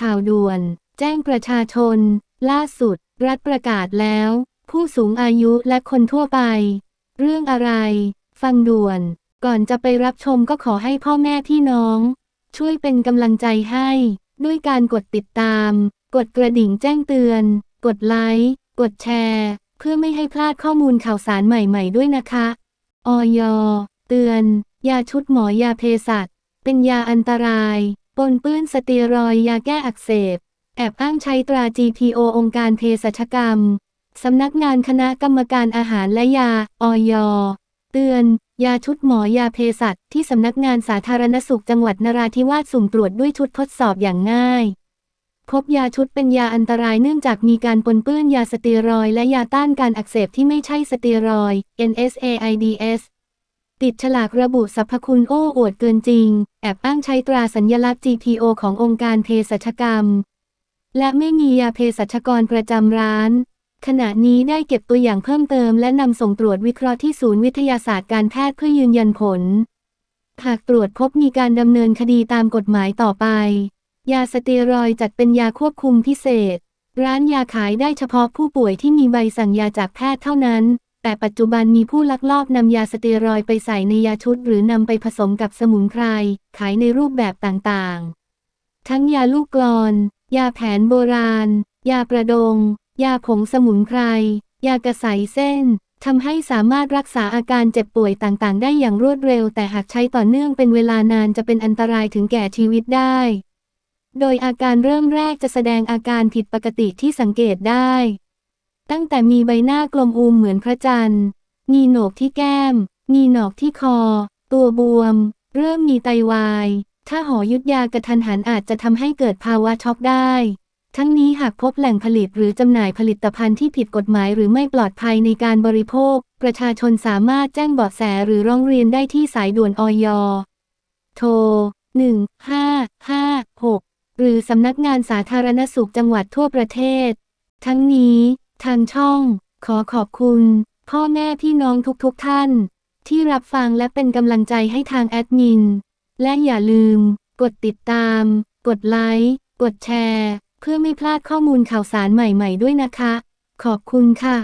ข่าวด่วน แจ้งประชาชน ล่าสุด รัฐประกาศแล้ว ผู้สูงอายุและคนทั่วไป เรื่องอะไร ฟังด่วน ก่อนจะไปรับชมก็ขอให้พ่อแม่พี่น้อง ช่วยเป็นกำลังใจให้ ด้วยการกดติดตาม กดกระดิ่งแจ้งเตือน กดไลค์ กดแชร์ เพื่อไม่ให้พลาดข้อมูลข่าวสารใหม่ ๆ ด้วยนะคะออยเตือน ยาชุดหมอยาเภสัชเป็นยาอันตราย ปนเปื้อนสเตียรอยยาแก้อักเสบ แอบอ้างใช้ตรา GPO องค์การเภสัชกรรม สำนักงานคณะกรรมการอาหารและยาออยเตือน ยาชุดหมอยาเภสัชที่สำนักงานสาธารณสุขจังหวัดนราธิวาสสุ่มตรวจด้วยชุดทดสอบอย่างง่าย พบยาชุดเป็นยาอันตรายเนื่องจากมีการปนเปื้อนยาสเตียรอยและยาต้านการอักเสบที่ไม่ใช่สเตียรอย NSAIDs ติดฉลากระบุสรรพคุณโอ้อวดเกินจริง แอบอ้างใช้ตราสัญญลักษณ์ GPO ขององค์การเภสัชกรรม และไม่มียาเภสัชกรประจำร้าน ขณะนี้ได้เก็บตัวอย่างเพิ่มเติมและนำส่งตรวจวิเคราะห์ที่ศูนย์วิทยาศาสตร์การแพทย์เพื่อยืนยันผล หากตรวจพบมีการดำเนินคดีตามกฎหมายต่อไป ยาสเตียรอยจัดเป็นยาควบคุมพิเศษ ร้านยาขายได้เฉพาะผู้ป่วยที่มีใบสั่งยาจากแพทย์เท่านั้น แต่ปัจจุบันมีผู้ลักลอบนำยาสเตียรอยไปใส่ในยาชุด หรือนำไปผสมกับสมุนไพร ขายในรูปแบบต่างๆ ทั้งยาลูกกลอน ยาแผนโบราณ ยาประดง ยาผงสมุนไพร ยากระใสเส้นทำให้สามารถรักษาอาการเจ็บป่วยต่างๆ ได้อย่างรวดเร็ว แต่หากใช้ต่อเนื่องเป็นเวลานานจะเป็นอันตรายถึงแก่ชีวิตได้ โดยอาการเริ่มแรกจะแสดงอาการผิดปกติที่สังเกตได้ ตั้งแต่มีใบหน้ากลมอูมเหมือนพระจันทร์ มีโหนกที่แก้ม มีหนอกที่คอ ตัวบวม เริ่มมีไตวาย ถ้าหอยุดยากระทันหันอาจจะทำให้เกิดภาวะช็อกได้ ทั้งนี้หากพบแหล่งผลิตหรือจำหน่ายผลิตภัณฑ์ที่ผิดกฎหมายหรือไม่ปลอดภัยในการบริโภค ประชาชนสามารถแจ้งเบาะแสหรือร้องเรียนได้ที่สายด่วนอย โทร 1556 หรือสำนักงานสาธารณสุขจังหวัดทั่วประเทศ ทั้งนี้ ทางช่อง ขอขอบคุณ พ่อแม่พี่น้องทุกๆทท่าน ที่รับฟังและเป็นกำลังใจให้ทางแอดมิน และอย่าลืม กดติดตาม กดไลค์ กดแชร์ เพื่อไม่พลาดข้อมูลข่าวสารใหม่ๆด้วยนะคะ ขอบคุณค่ะ